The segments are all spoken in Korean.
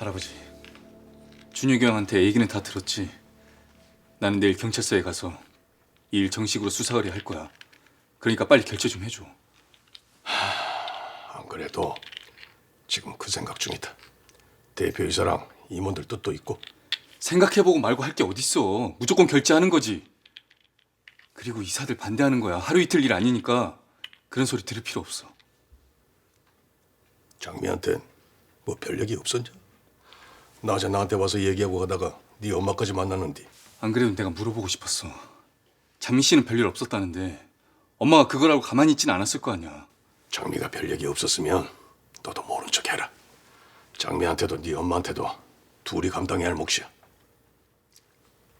할아버지, 준혁이 형한테 얘기는 다 들었지. 나는 내일 경찰서에 가서 이 일 정식으로 수사하려 할 거야. 그러니까 빨리 결제 좀 해줘. 안 그래도 지금 그 생각 중이다. 대표이사랑 임원들 뜻도 있고 생각해보고 말고 할 게 어딨어. 무조건 결제하는 거지. 그리고 이사들 반대하는 거야. 하루 이틀 일 아니니까 그런 소리 들을 필요 없어. 장미한텐 뭐별 얘기 없었냐? 낮에 나한테 와서 얘기하고 가다가 네 엄마까지 만났는데 안 그래도 내가 물어보고 싶었어. 장민 씨는 별일 없었다는데 엄마가 그걸 알고 가만히 있진 않았을 거 아니야. 장미가 별 얘기 없었으면 너도 모른 척 해라. 장미한테도 네 엄마한테도 둘이 감당해야 할 몫이야.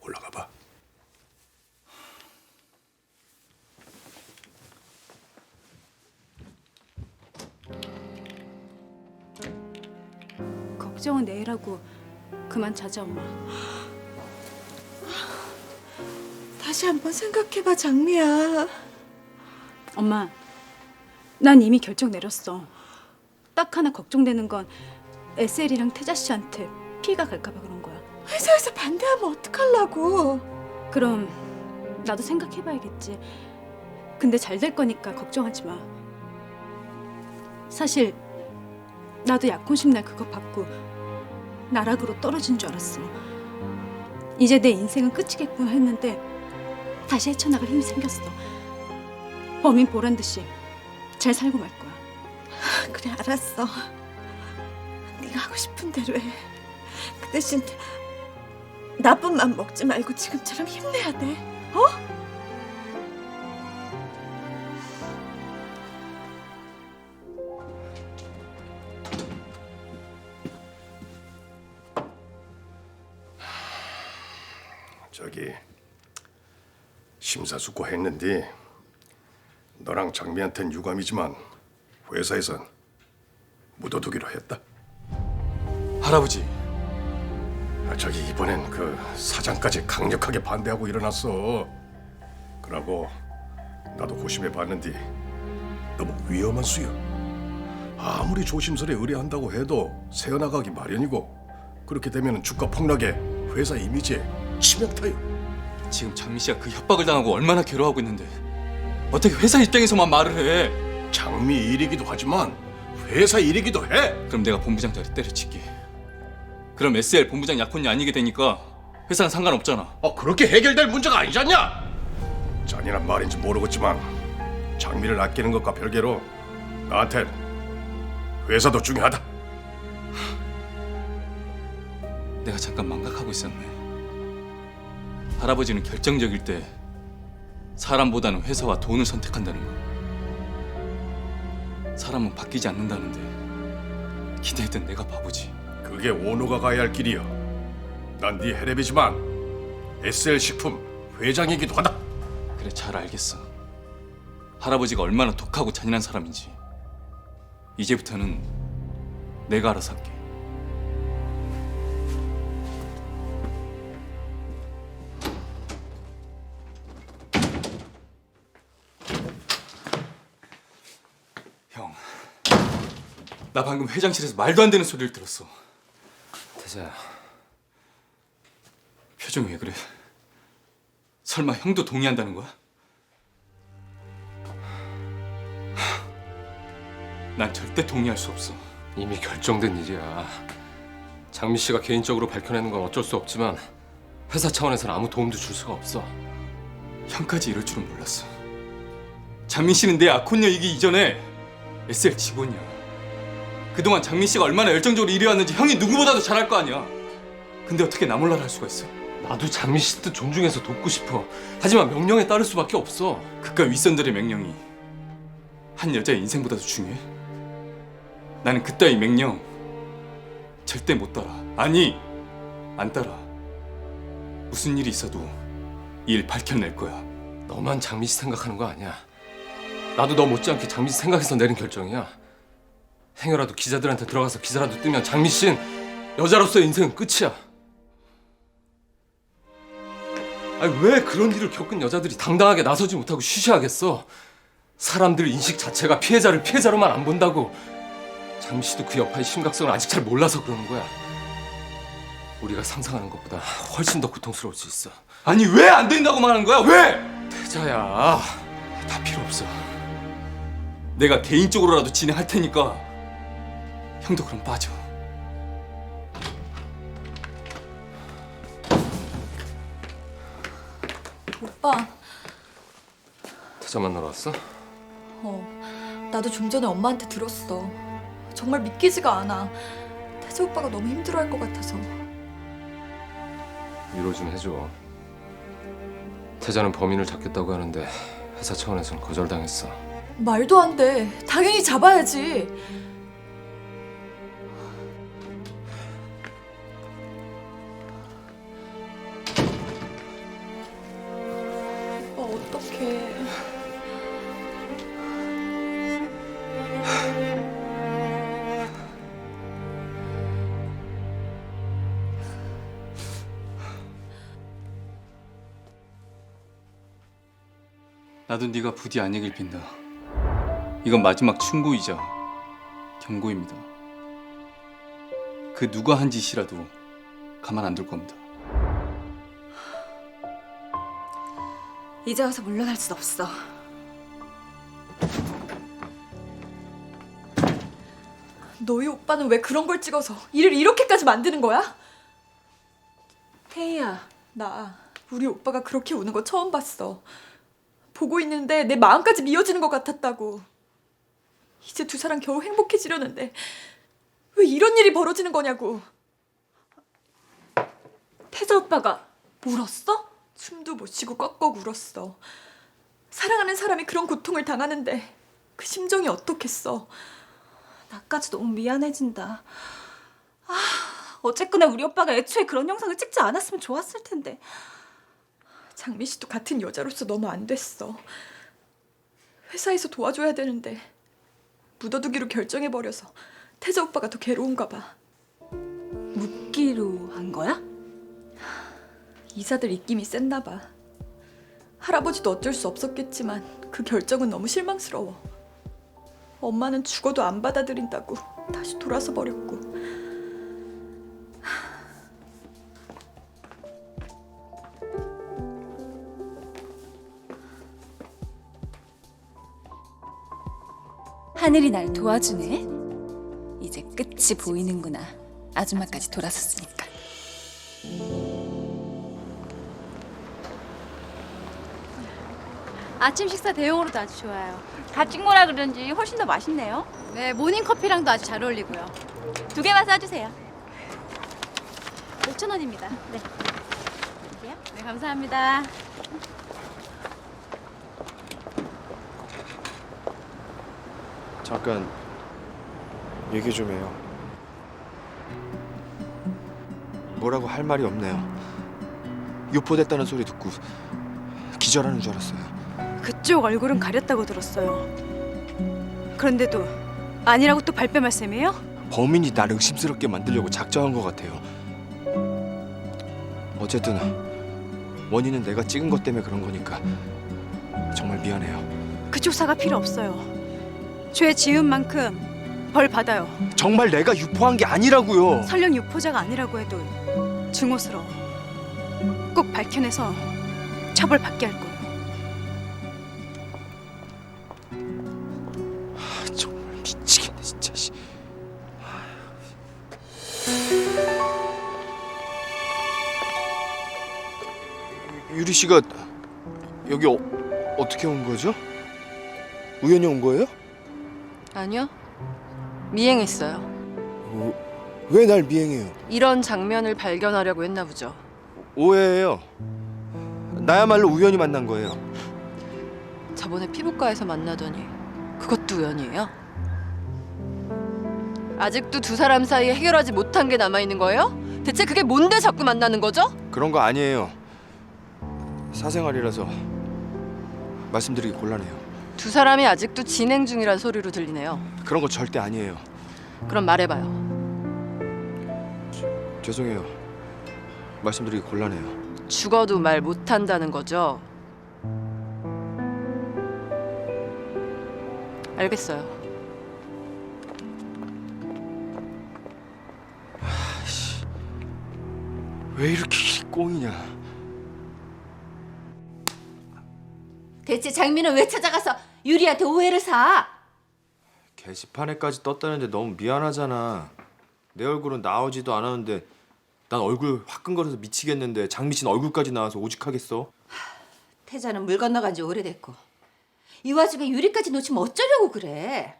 올라가 봐. 걱정은 내일 하고 그만 자자 엄마. 다시 한번 생각해봐 장미야. 엄마, 난 이미 결정 내렸어. 딱 하나 걱정되는 건 SL이랑 태자 씨한테 피해가 갈까봐 그런 거야. 회사에서 반대하면 어떡하려고. 그럼 나도 생각해봐야겠지. 근데 잘 될 거니까 걱정하지 마. 사실 나도 약혼식 날 그거 받고 나락으로 떨어진 줄 알았어. 이제 내 인생은 끝이겠구나 했는데 다시 헤쳐나갈 힘이 생겼어. 범인 보란 듯이 잘 살고 말 거야. 그래 알았어. 네가 하고 싶은 대로 해. 그 대신 나쁜 맘 먹지 말고 지금처럼 힘내야 돼. 어? 저기 심사숙고했는데 너랑 장미한텐 유감이지만 회사에선 묻어두기로 했다. 할아버지, 아, 저기 이번엔 그 사장까지 강력하게 반대하고 일어났어. 그러고 나도 고심해 봤는데 너무 위험한 수야. 아무리 조심스레 의뢰한다고 해도 새어나가기 마련이고 그렇게 되면 주가 폭락에 회사 이미지에 치명타요. 지금 장민 씨가 그 협박을 당하고 얼마나 괴로워하고 있는데 어떻게 회사 입장에서만 말을 해? 장미 일이기도 하지만 회사 일이기도 해. 그럼 내가 본부장 자리 때려칠게. 그럼 SL 본부장 약혼이 아니게 되니까 회사는 상관없잖아. 어, 그렇게 해결될 문제가 아니잖냐? 잔인한 말인지 모르겠지만 장미를 아끼는 것과 별개로 나한텐 회사도 중요하다. 내가 잠깐 망각하고 있었네. 할아버지는 결정적일 때 사람보다는 회사와 돈을 선택한다는 거. 사람은 바뀌지 않는다는데 기대했던 내가 바보지. 그게 원호가 가야 할 길이야. 난네 해랩이지만 SL 식품 회장이기도 하다. 그래 잘 알겠어. 할아버지가 얼마나 독하고 잔인한 사람인지. 이제부터는 내가 알아서 할게. 나 방금 회장실에서 말도 안 되는 소리를 들었어. 태자야, 표정이 왜 그래? 설마 형도 동의한다는 거야? 난 절대 동의할 수 없어. 이미 결정된 일이야. 장미 씨가 개인적으로 밝혀내는 건 어쩔 수 없지만 회사 차원에서는 아무 도움도 줄 수가 없어. 형까지 이럴 줄은 몰랐어. 장민 씨는 내 아콘녀이기 이전에 SL 직원이야. 그동안 장민 씨가 얼마나 열정적으로 일해왔는지 형이 누구보다도 잘알거 아니야. 근데 어떻게 나 몰라라 할 수가 있어? 나도 장미 씨뜻 존중해서 돕고 싶어. 하지만 명령에 따를 수밖에 없어. 그깟 윗선들의 명령이 한 여자의 인생보다도 중요해? 나는 그따위 명령 절대 못 따라. 아니, 안 따라. 무슨 일이 있어도 이 일 밝혀낼 거야. 너만 장미 씨 생각하는 거 아니야. 나도 너 못지않게 장미 씨 생각해서 내린 결정이야. 행여라도 기자들한테 들어가서 기사라도 뜨면 장미 씨는 여자로서의 인생은 끝이야. 아니 왜 그런 일을 겪은 여자들이 당당하게 나서지 못하고 쉬쉬하겠어? 사람들 인식 자체가 피해자를 피해자로만 안 본다고. 장미 씨도 그 여파의 심각성을 아직 잘 몰라서 그러는 거야. 우리가 상상하는 것보다 훨씬 더 고통스러울 수 있어. 아니 왜 안 된다고 말하는 거야? 왜? 태자야. 다 필요 없어. 내가 개인적으로라도 진행할 테니까 형도 그럼 빠져. 오빠, 태자 만나러 왔어? 어, 나도 좀 전에 엄마한테 들었어. 정말 믿기지가 않아. 태재 오빠가 너무 힘들어할 것 같아서. 위로 좀 해줘. 태자는 범인을 잡겠다고 하는데 회사 차원에선 거절당했어. 말도 안 돼. 당연히 잡아야지. 나도 네가 부디 안 얘길 빈다. 이건 마지막 충고이자 경고입니다. 그 누가 한 짓이라도 가만 안 둘 겁니다. 이제 와서 물러날 순 없어. 너희 오빠는 왜 그런 걸 찍어서 일을 이렇게까지 만드는 거야? 태희야, 나 우리 오빠가 그렇게 우는 거 처음 봤어. 보고 있는데 내 마음까지 미어지는 것 같았다고. 이제 두 사람 겨우 행복해지려는데 왜 이런 일이 벌어지는 거냐고. 태자 오빠가 울었어? 숨도 못 쉬고 꺽꺽 울었어. 사랑하는 사람이 그런 고통을 당하는데 그 심정이 어떻겠어. 나까지 너무 미안해진다. 아, 어쨌거나 우리 오빠가 애초에 그런 영상을 찍지 않았으면 좋았을 텐데. 장미 씨도 같은 여자로서 너무 안 됐어. 회사에서 도와줘야 되는데 묻어두기로 결정해버려서 태자 오빠가 더 괴로운가 봐. 묻기로 한 거야? 이사들 입김이 셌나 봐. 할아버지도 어쩔 수 없었겠지만 그 결정은 너무 실망스러워. 엄마는 죽어도 안 받아들인다고 다시 돌아서 버렸고. 하늘이 날 도와주네. 이제 끝이 보이는구나. 아줌마까지 돌아섰으니까. 아침 식사 대용으로도 아주 좋아요. 다 찍거라 그런지 훨씬 더 맛있네요. 네, 모닝 커피랑도 아주 잘 어울리고요. 두 개만 싸주세요. 5천 원입니다. 네. 네, 감사합니다. 잠깐 얘기 좀 해요. 뭐라고 할 말이 없네요. 유포됐다는 소리 듣고 기절하는 줄 알았어요. 그쪽 얼굴은 가렸다고 들었어요. 그런데도 아니라고 또 발뺌할 셈이에요? 범인이 나를 의심스럽게 만들려고 작정한 것 같아요. 어쨌든 원인은 내가 찍은 것 때문에 그런 거니까 정말 미안해요. 그쪽 사가 필요 없어요. 죄 지은 만큼 벌 받아요. 정말 내가 유포한 게 아니라고요. 설령 유포자가 아니라고 해도 증오스러워. 꼭 밝혀내서 처벌 받게 할 거예요. 아, 정말 미치겠네 진짜. 씨. 유리 씨가 여기 어, 어떻게 온 거죠? 우연히 온 거예요? 아니요. 미행했어요. 왜 날 미행해요? 이런 장면을 발견하려고 했나 보죠. 오해예요. 나야말로 우연히 만난 거예요. 저번에 피부과에서 만나더니 그것도 우연이에요. 아직도 두 사람 사이에 해결하지 못한 게 남아 있는 거예요? 대체 그게 뭔데 자꾸 만나는 거죠? 그런 거 아니에요. 사생활이라서 말씀드리기 곤란해요. 두 사람이 아직도 진행 중이란 소리로 들리네요. 그런 거 절대 아니에요. 그럼 말해봐요. 죄송해요. 말씀드리기 곤란해요. 죽어도 말 못한다는 거죠? 알겠어요. 왜 이렇게 꽁이냐? 대체 장민은 왜 찾아가서 유리한테 오해를 사? 게시판에까지 떴다는데 너무 미안하잖아. 내 얼굴은 나오지도 않았는데 난 얼굴 화끈거려서 미치겠는데 장미 씨는 얼굴까지 나와서 오직하겠어? 태자는 물 건너간 지 오래됐고 이 와중에 유리까지 놓치면 어쩌려고 그래?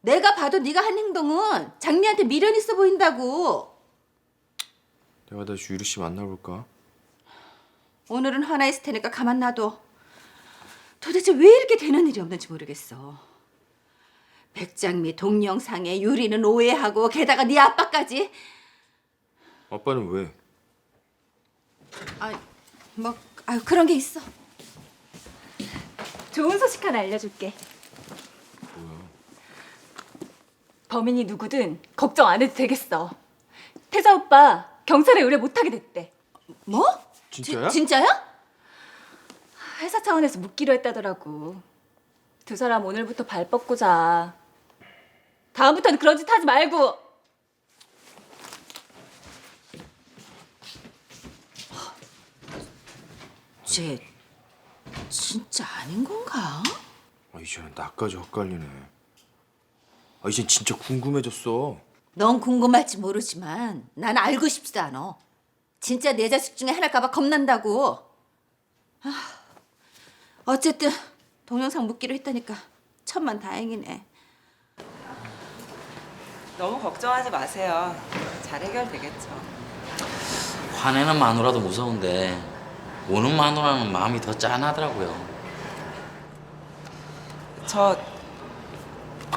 내가 봐도 네가 한 행동은 장미한테 미련 있어 보인다고. 내가 다시 유리 씨 만나볼까? 오늘은 화나 있을 테니까 가만 놔둬. 도대체 왜 이렇게 되는 일이 없는지 모르겠어. 백장미 동영상에 유리는 오해하고 게다가 네 아빠까지. 아빠는 왜? 아, 뭐 아유 그런 게 있어. 좋은 소식 하나 알려줄게. 범인이 누구든 걱정 안 해도 되겠어. 태자 오빠 경찰에 의뢰 못하게 됐대. 뭐? 진짜야? 지- 진짜야? 회사 차원에서 묻기로 했다더라고. 두 사람 오늘부터 발 뻗고 자. 다음부터는 그런 짓 하지 말고. 쟤 진짜 아닌 건가? 아, 이제는 나까지 헛갈리네. 아, 이젠 진짜 궁금해졌어. 넌 궁금할지 모르지만 난 알고 싶지도 않아. 진짜 내 자식 중에 하나일까봐 겁난다고. 아, 어쨌든 동영상 묻기로 했다니까 천만 다행이네. 너무 걱정하지 마세요. 잘 해결되겠죠. 화내는 마누라도 무서운데 우는 마누라는 마음이 더 짠하더라고요. 저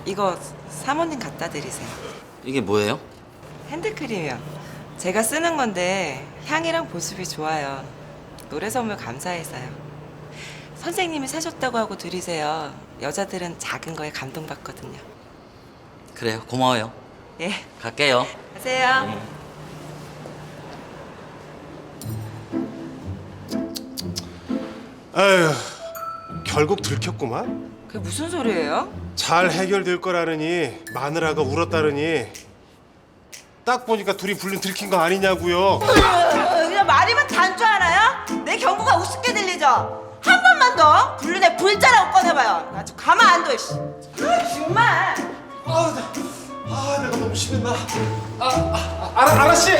이거 사모님 갖다 드리세요. 이게 뭐예요? 핸드크림이요. 제가 쓰는 건데 향이랑 보습이 좋아요. 노래 선물 감사해서요. 선생님이 사셨다고 하고 드리세요. 여자들은 작은 거에 감동받거든요. 그래요. 고마워요. 예, 갈게요. 가세요. 아휴, 결국 들켰구만. 그게 무슨 소리예요? 잘 해결될 거라느니 마누라가 울었다느니 딱 보니까 둘이 불륜 들킨 거 아니냐고요. 그냥 말이면 단 줄 알아요? 내 경고가 우습게 들리죠? 더 불륜의 불자라고 꺼내봐요. 아주 가만 안 둬. 씨. 정말. 아, 내가 너무 심했나? 아, 아, 아, 아라, 아라 씨.